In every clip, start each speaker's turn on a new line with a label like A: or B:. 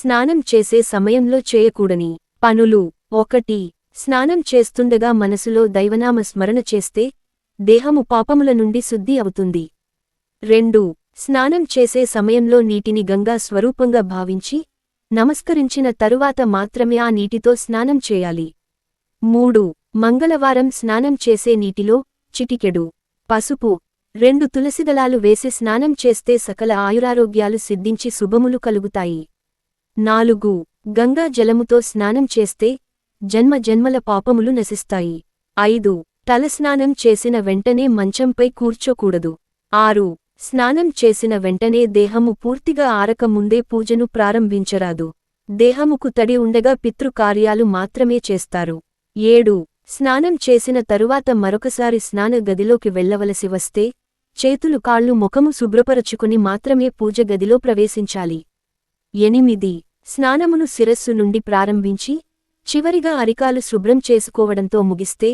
A: స్నానం చేసే సమయంలో చేయకూడని పనులు. ఒకటి స్నానం చేస్తుండగా మనసులో దైవనామ స్మరణ చేస్తే దేహము పాపముల నుండి శుద్ధి అవుతుంది. రెండు స్నానం చేసే సమయంలో నీటిని గంగా స్వరూపంగా భావించి నమస్కరించిన తరువాత మాత్రమే ఆ నీటితో స్నానం చేయాలి. మూడు మంగళవారం స్నానం చేసే నీటిలో చిటికెడు పసుపు రెండు తులసిదళాలు వేసి స్నానం చేస్తే సకల ఆయురారోగ్యాలు సిద్ధించి శుభములు కలుగుతాయి. నాలుగు. గంగా జలముతో స్నానం చేస్తే జన్మ జన్మల పాపములు నశిస్తాయి. ఐదు. తలస్నానం చేసిన వెంటనే మంచంపై కూర్చోకూడదు. ఆరు. స్నానం చేసిన వెంటనే దేహము పూర్తిగా ఆరక ముందే పూజను ప్రారంభించరాదు. దేహముకు తడి ఉండగా పితృకార్యాలు మాత్రమే చేస్తారు. ఏడు. స్నానం చేసిన తరువాత మరొకసారి స్నాన గదిలోకి వెళ్ళవలసి వస్తే చేతులు కాళ్ళు ముఖము శుభ్రపరచుకుని మాత్రమే పూజ గదిలో ప్రవేశించాలి. ఎనిమిది. స్నానమును శిరస్సు నుండి ప్రారంభించి చివరిగా అరికాలు శుభ్రం చేసుకోవడంతో ముగిస్తే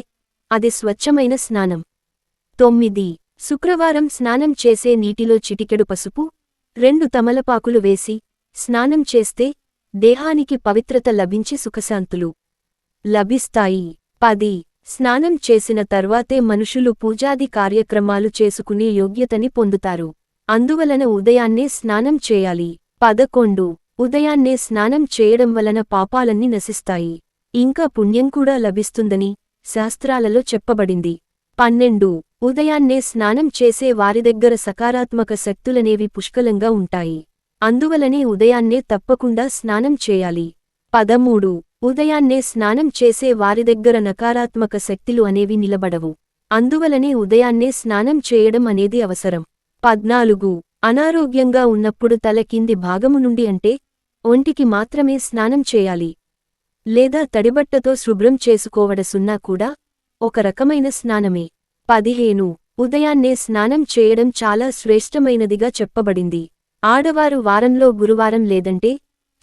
A: అది స్వచ్ఛమైన స్నానం. తొమ్మిది. శుక్రవారం స్నానం చేసే నీటిలో చిటికెడు పసుపు రెండు తమలపాకులు వేసి స్నానం చేస్తే దేహానికి పవిత్రత లభించి సుఖశాంతులు లభిస్తాయి. పది. స్నానం చేసిన తర్వాతే మనుషులు పూజాది కార్యక్రమాలు చేసుకునే యోగ్యతని పొందుతారు. అందువలన ఉదయాన్నే స్నానం చేయాలి. పదకొండు. ఉదయాన్నే స్నానం చేయడం వలన పాపాలన్నీ నశిస్తాయి. ఇంకా పుణ్యం కూడా లభిస్తుందని శాస్త్రాలలో చెప్పబడింది. పన్నెండు. ఉదయాన్నే స్నానం చేసే వారి దగ్గర సకారాత్మక శక్తులనేవి పుష్కలంగా ఉంటాయి. అందువలనే ఉదయాన్నే తప్పకుండా స్నానం చేయాలి. పదమూడు. ఉదయాన్నే స్నానం చేసే వారి దగ్గర నకారాత్మక శక్తులు అనేవి నిలబడవు. అందువలనే ఉదయాన్నే స్నానం చేయడం అనేది అవసరం. పద్నాలుగు. అనారోగ్యంగా ఉన్నప్పుడు తల కింది భాగము నుండి అంటే ఒంటికి మాత్రమే స్నానం చేయాలి. లేదా తడిబట్టతో శుభ్రం చేసుకోవడసున్నా కూడా ఒక రకమైన స్నానమే. పదిహేను. ఉదయాన్నే స్నానం చేయడం చాలా శ్రేష్టమైనదిగా చెప్పబడింది. ఆడవారు వారంలో గురువారం లేదంటే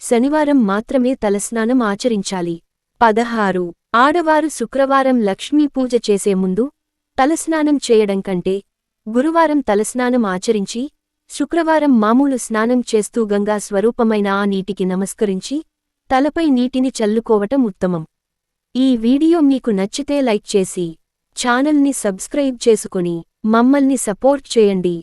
A: శనివారం మాత్రమే తలస్నానం ఆచరించాలి. పదహారు. ఆడవారు శుక్రవారం లక్ష్మీ పూజ చేసే ముందు తలస్నానం చేయడం కంటే గురువారం తలస్నానం ఆచరించి శుక్రవారం మామూలు స్నానం చేస్తూ గంగా స్వరూపమైన ఆ నీటికి నమస్కరించి తలపై నీటిని చల్లుకోవటం ఉత్తమం. ఈ వీడియో మీకు నచ్చితే లైక్ చేసి ఛానల్ని సబ్స్క్రైబ్ చేసుకుని మమ్మల్ని సపోర్ట్ చేయండి.